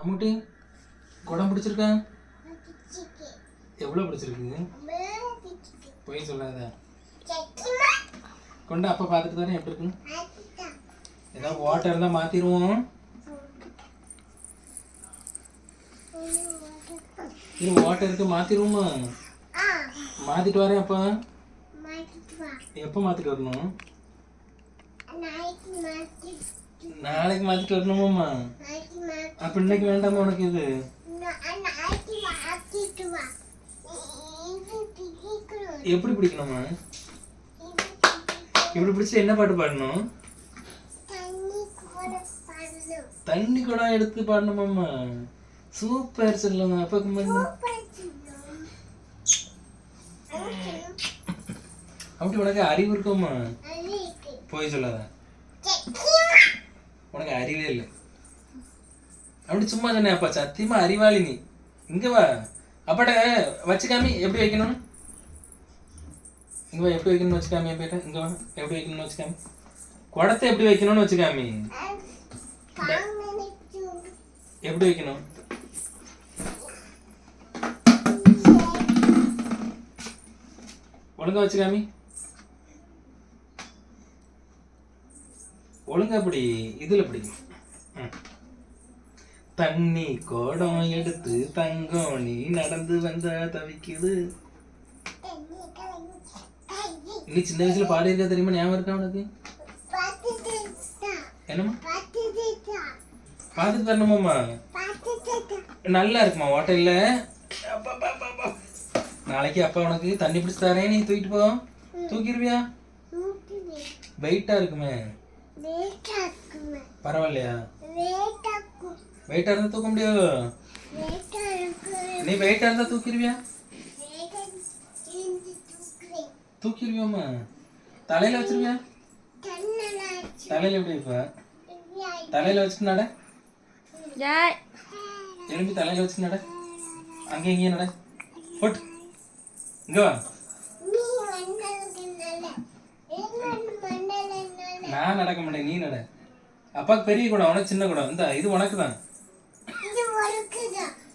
அம்முட்டி குடம் பிடிச்சிருக்கா? எவ்வளோ பிடிச்சிருக்கு? போய் சொல்லாத. கொண்டு அப்பா பார்த்துட்டு தானே எப்படி இருக்கு? ஏதாவது வாட்டர் இருந்தால் மாற்றிடுவோம் இது வாட்டர் இருக்கு மாற்றிடுவோமா மாற்றிட்டு வரேன் அப்பா. எப்போ மாற்றிட்டு வரணும்? நாளைக்கு மாற்றிட்டு வரணுமாம்மா? அப்போ இன்னைக்கு வேண்டாமா உனக்கு இது? எப்படி பிடிக்கணுமா? இப்படி பிடிச்சி என்ன பாட்டு பாடணும்? தண்ணி குடம் எடுத்து பாடணுமாம்மா. சூப்பர் சொல்லுங்க அப்பா அப்படி உனக்கு அறிவு இருக்குமா போய் சொல்லாத. உனக்கு அறிவே இல்லை. அப்படி சும்மா சொன்னேன் அப்பா சத்தியமா அறிவாளி நீ. இங்க வா. அப்பாட்ட வச்சுக்காமி எப்படி வைக்கணும் இங்க வா எப்படி வைக்கணும்னு வச்சுக்காமி அப்பேட்ட இங்க வா எப்படி வைக்கணும்னு வச்சுக்காமி. குடத்தை எப்படி வைக்கணும்னு வச்சுக்காமி? எப்படி வைக்கணும்? ஒழுங்கா வச்சுக்காமி. ஒழுங்கா அப்படி இதுல பிடிக்கும் ம். தண்ணி குடம் எடுத்து தங்கம் நீ நடந்து வந்தா தவிக்குது. நீ சின்ன வயசுல பாடி இருக்கா தெரியுமா? ஞாபகம் இருக்கா உனக்கு? என்னம்மா? பார்த்துட்டு தரணுமாம்மா நல்லா இருக்குமா ஹோட்டல்ல? நாளைக்கு அப்பா உனக்கு தண்ணி பிடிச்சி தரேன். நீ தூக்கிட்டு போ. தூக்கிடுவியா? வெயிட்டா இருக்குமே. பரவாயில்லையா? வெயிட்டா இருந்தா தூக்க முடியாது? நீ வெயிட்டா இருந்தா தூக்கிடுவியா? தூக்கிடுவியாம்மா. தலையில வச்சிருவியா? தலையில எப்படி வைப்ப தலையில வச்சுட்டு நட. எலும்பி தலையில வச்சு நட. அங்கே இங்கேயும் நட. போட்டு. இங்க வா. நான் நடக்க மாட்டேன் நீ நட. அப்பாவுக்கு பெரிய குடம் உனக்கு சின்ன குடம் இந்த இது உனக்கு தான்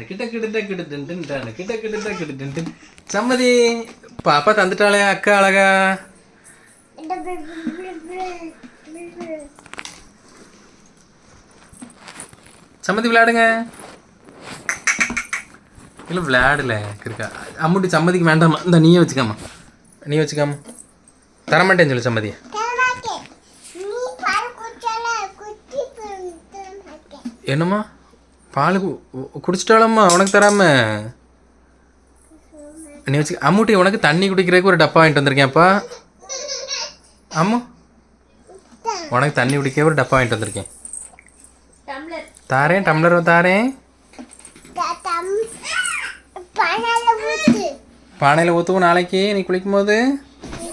டனக்கு டக்கு டக்கு டன் டன் டக்கு டன் டன். சம்மதி பாப்பா தந்துட்டாளே அக்கா அழகா. சம்மதி விளையாடுங்க. இல்லை விளையாடல இருக்கா அம்முட்டி சம்மதிக்கு வேண்டாமா இந்த நீயே வச்சுக்காமா நீ வச்சுக்காமா தரமாட்டேன்னு சொல்லு சம்மதி. என்னம்மா? பால் கு- குடிச்சிட்டாளம்மா உனக்கு தராம. நீ வச்சு அம்முட்டி உனக்கு தண்ணி குடிக்கிறதுக்கு ஒரு டப்பா வாங்கிட்டு வந்திருக்கேன்ப்பா. அம்மு உனக்கு தண்ணி குடிக்க ஒரு டப்பா வாங்கிட்டு வந்திருக்கேன். டம்ளர். தாரேன் டம்ளர் தாரேன். பானையில் ஊற்றுவோம் நாளைக்கு நீ குளிக்கும் போது